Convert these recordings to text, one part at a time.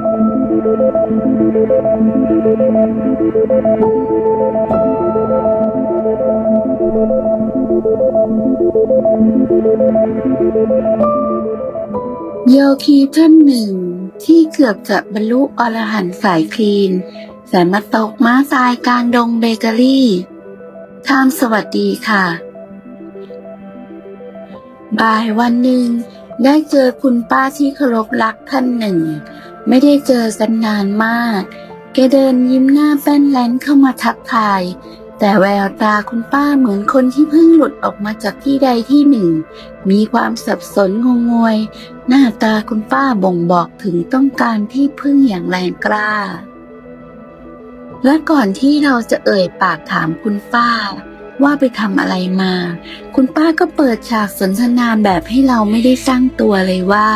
โยคีท่านหนึ่ง ที่เกือบจะบรรลุอรหันต์สายคลีน แต่มาตกม้าทรายกลางดงเบเกอรี่ทามสวัสดีค่ะ บ่ายวันหนึ่งได้เจอคุณป้าที่เคารพรักท่านหนึ่ง ไม่ได้เจอกันนานมาก แกเดินยิ้มหน้าแป้นแลนเข้ามาทักทาย แต่แววตาคุณป้าเหมือนคนที่เพิ่งหลุดออกมาจากที่ใดที่หนึ่ง มีความสับสนงงงวย หน้าตาคุณป้าบ่งบอกถึงต้องการที่พึ่งอย่างแรงกล้า และก่อนที่เราจะเอ่ยปากถามคุณป้าว่าไปทำอะไรมา คุณป้าก็เปิดฉากสนทนาแบบให้เราไม่ได้สร้างตัวเลยว่า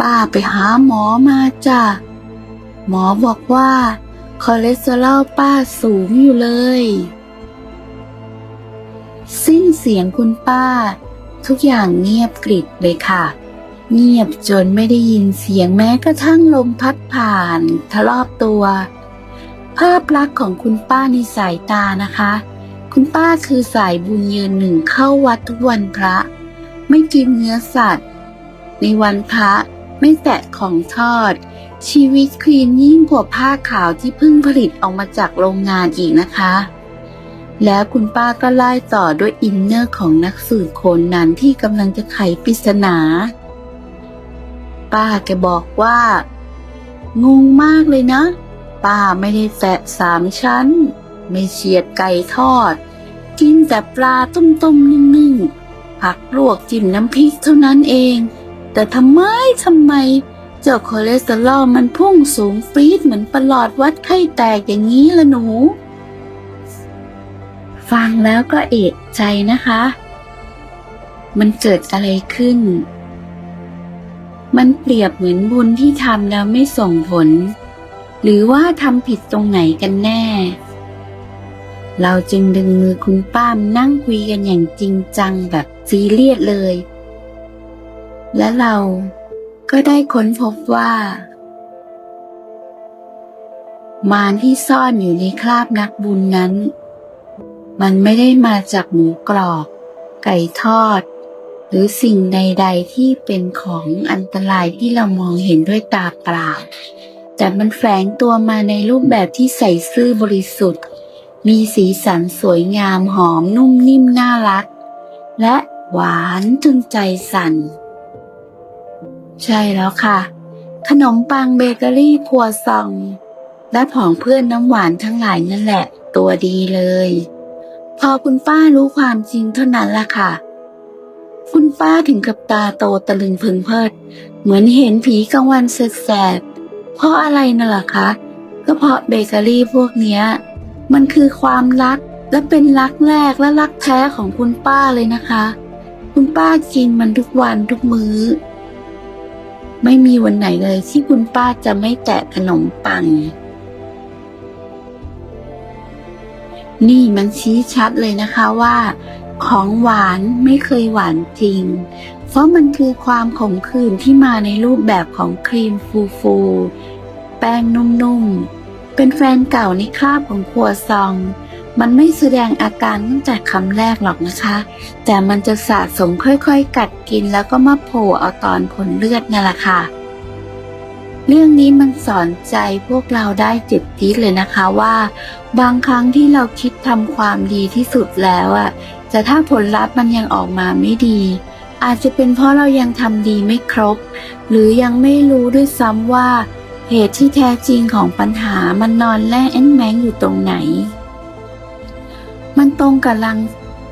ป้าไปหาหมอมาจ้ะ หมอบอกว่า คอเลสเตอรอลป้าสูงอยู่เลย สิ้นเสียงคุณป้า ทุกอย่างเงียบกริบเลยค่ะ เงียบจนไม่ได้ยินเสียงแม้กระทั่งลมพัดผ่านทะลอบตัว ภาพลักษณ์ของคุณป้าในสายตานะคะ คุณป้าคือสายบุญยืนหนึ่งเข้าวัดทุกวันพระ ไม่กินเนื้อสัตว์ในวันพระ ไม่แตะของทอด ชีวิตคลีนยิ่งกว่าผ้าขาวที่เพิ่งผลิตออกมาจากโรงงานอีกนะคะ แล้วคุณป้าก็ไล่ต่อด้วยอินเนอร์ของนักสืบคนนั้นที่กำลังจะไขปริศนา ป้าแกบอกว่า งงมากเลยนะ ป้าไม่ได้แตะสามชั้น ไม่เฉียดไก่ทอด กินแต่ปลาต้มๆนึ่งๆผักลวกจิ้มน้ำพริกเท่านั้นเอง แต่ทำไมทำไม เจ้าคอเลสเตอรอลมันพุ่งสูงฟรีดเหมือนประหลอดวัดไข้แตกอย่างนี้ละหนู ฟังแล้วก็เอกใจนะคะ มันเกิดอะไรขึ้น มันเปรียบเหมือนบุญที่ทำแล้วไม่ส่งผล หรือว่าทำผิดตรงไหนกันแน่ เราจึงดึงมือคุณป้ามนั่งคุยกันอย่างจริงจังแบบซีเรียสเลย และเราก็ได้ค้นพบว่า มารที่ซ่อนอยู่ในคราบนักบุญนั้น มันไม่ได้มาจากหมูกรอบ ไก่ทอด หรือสิ่งใด ๆ ที่เป็นของอันตรายที่เรามองเห็นด้วยตาเปล่า แต่มันแฝงตัวมาในรูปแบบที่ใส่ซื่อบริสุทธิ์ มีสีสันสวยงามหอมนุ่มนิ่มน่ารัก และหวานจนใจสั่น ใช่แล้วค่ะ ขนมปังเบเกอรี่ครัวซอง และผองเพื่อนน้ำหวานทั้งหลายนั่นแหละ ตัวดีเลย พอคุณป้ารู้ความจริงเท่านั้นล่ะค่ะ คุณป้าถึงกับตาโตตะลึงพึงเพิด เหมือนเห็นผีกลางวันแสบๆเพราะอะไรน่ะล่ะคะก็เพราะเบเกอรี่พวกเนี้ย มันคือความรักและเป็นรักแรกและรักแท้ของคุณป้าเลยนะคะ คุณป้ากินมันทุกวันทุกมื้อ ไม่มีวันไหนเลยที่คุณป้าจะไม่แตะขนมปัง นี่มันชี้ชัดเลยนะคะว่า ของหวานไม่เคยหวานจริง เพราะมันคือความขมขื่นที่มาในรูปแบบของครีมฟูฟูๆแป้งนุ่มๆ เป็นแฟนเก่าในคราบของครัวซอง มันไม่แสดงอาการตั้งแต่คำแรกหรอกนะคะ แต่มันจะสะสมค่อยๆ กัดกินแล้วก็มาโผล่เอาตอนผลเลือดนั่แหละค่ะ เรื่องนี้มันสอนใจพวกเราได้เจ็บจี๊ดเลยนะคะว่า บางครั้งที่เราคิดทำความดีที่สุดแล้วอะแต่ถ้าผลลัพธ์มันยังออกมาไม่ดี อาจจะเป็นเพราะเรายังทำดีไม่ครบ หรือยังไม่รู้ด้วยซ้ำว่าเหตุที่แท้จริงของปัญหามันนอนแล่แอนแมงอยู่ตรงไหน มันตรงกับหลัง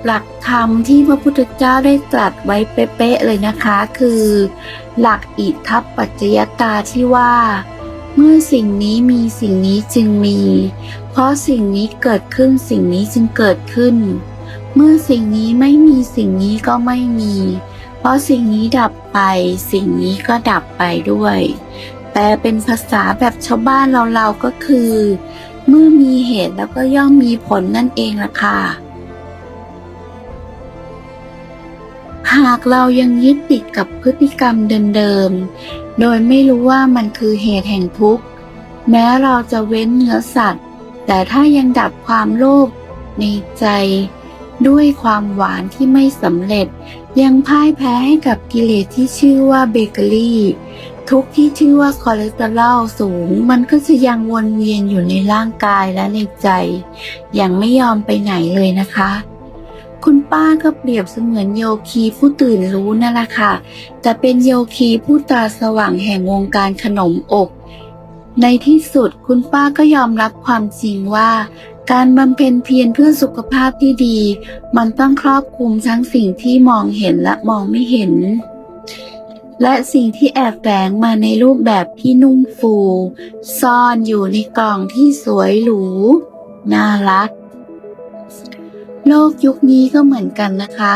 หลักธรรมที่พระพุทธเจ้าได้ตรัสไว้เป๊ะๆเลยนะคะ คือ หลักอิทธัปปัจจยตาที่ว่า เมื่อสิ่งนี้มีสิ่งนี้จึงมี เพราะสิ่งนี้เกิดขึ้นสิ่งนี้จึงเกิดขึ้น เมื่อสิ่งนี้ไม่มีสิ่งนี้ก็ไม่มี เพราะสิ่งนี้ดับไป สิ่งนี้ก็ดับไปด้วยแปลเป็นภาษาแบบชาวบ้านเราๆก็คือ เมื่อมีเหตุแล้วก็ย่อมมีผลนั่นเองล่ะค่ะ หากเรายังยึดติดกับพฤติกรรมเดิมๆ โดยไม่รู้ว่ามันคือเหตุแห่งทุกข์ แม้เราจะเว้นเนื้อสัตว์ แต่ถ้ายังดับความโลภในใจด้วยความหวานที่ไม่สำเร็จ ยังพ่ายแพ้ให้กับกิเลสที่ชื่อว่าเบเกอรี่ ทุกที่ชื่อว่าคอเลสเตอรอลสูง มันก็จะยังวนเวียนอยู่ในร่างกายและในใจยังไม่ยอมไปไหนเลยนะคะ คุณป้าก็เปรียบเสมือนโยคีผู้ตื่นรู้นั่นแหละค่ะ แต่เป็นโยคีผู้ตาสว่างแห่งวงการขนมอบในที่สุดคุณป้าก็ยอมรับความจริงว่าการบำเพ็ญเพียรเพื่อสุขภาพที่ดี มันต้องครอบคลุมทั้งสิ่งที่มองเห็นและมองไม่เห็น และสิ่งที่แอบแฝงมาในรูปแบบที่นุ่มฟู ซ่อนอยู่ในกล่องที่สวยหรู น่ารัก โลกยุคนี้ก็เหมือนกันนะคะ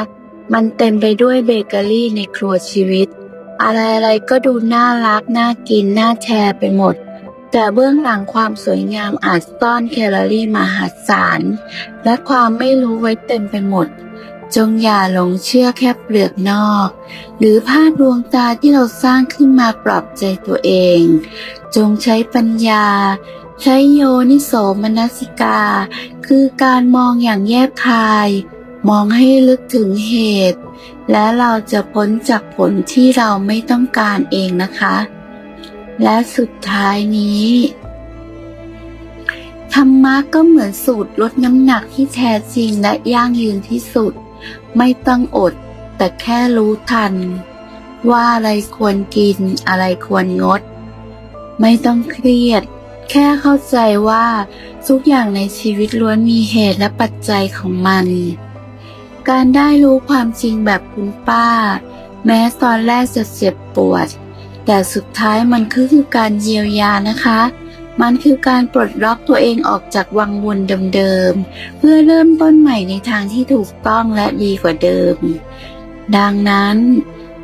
มันเต็มไปด้วยเบเกอรี่ในครัวชีวิต อะไรๆก็ดูน่ารัก น่ากิน น่าแชร์ไปหมด แต่เบื้องหลังความสวยงามอาจซ่อนแคลอรี่มหาศาล และความไม่รู้ไว้เต็มไปหมด จงอย่าหลงเชื่อแค่เปลือกนอก หรือภาพดวงตาที่เราสร้างขึ้นมาปลอบใจตัวเอง จงใช้ปัญญา ใช้โยนิโสมนสิกา คือการมองอย่างแยบคาย มองให้ลึกถึงเหตุ และเราจะพ้นจากผลที่เราไม่ต้องการเองนะคะ และสุดท้ายนี้ธรรมะก็เหมือนสูตรลดน้ำหนักที่แท้จริงและยั่งยืนที่สุด ไม่ต้องอด แต่แค่รู้ทัน ว่าอะไรควรกินอะไรควรงด ไม่ต้องเครียด แค่เข้าใจว่าทุกอย่างในชีวิตล้วนมีเหตุและปัจจัยของมัน การได้รู้ความจริงแบบคุณป้า แม้ตอนแรกจะเจ็บปวด แต่สุดท้ายมันคือการเยียวยานะคะ มันคือการปลดล็อกตัวเองออกจากวังวนเดิมๆ เพื่อเริ่มต้นใหม่ในทางที่ถูกต้องและดีกว่าเดิม ดังนั้น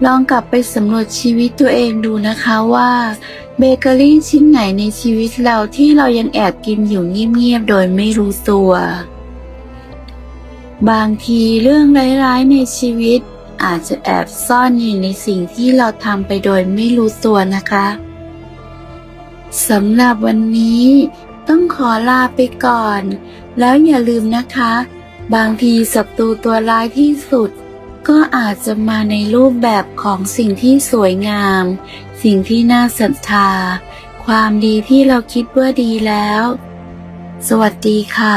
ลองกลับไปสำรวจชีวิตตัวเองดูนะคะว่าเบเกอรี่ชิ้นไหนในชีวิตเราที่เรายังแอบกินอยู่เงียบๆ โดยไม่รู้ตัว บางทีเรื่องร้ายๆในชีวิตอาจจะแอบซ่อนอยู่ในสิ่งที่เราทำไปโดยไม่รู้ตัวนะคะ สำหรับวันนี้ต้องขอลาไปก่อน แล้วอย่าลืมนะคะ บางทีศัตรูตัวร้ายที่สุด ก็อาจจะมาในรูปแบบของสิ่งที่สวยงาม สิ่งที่น่าศรัทธา ความดีที่เราคิดว่าดีแล้ว สวัสดีค่ะ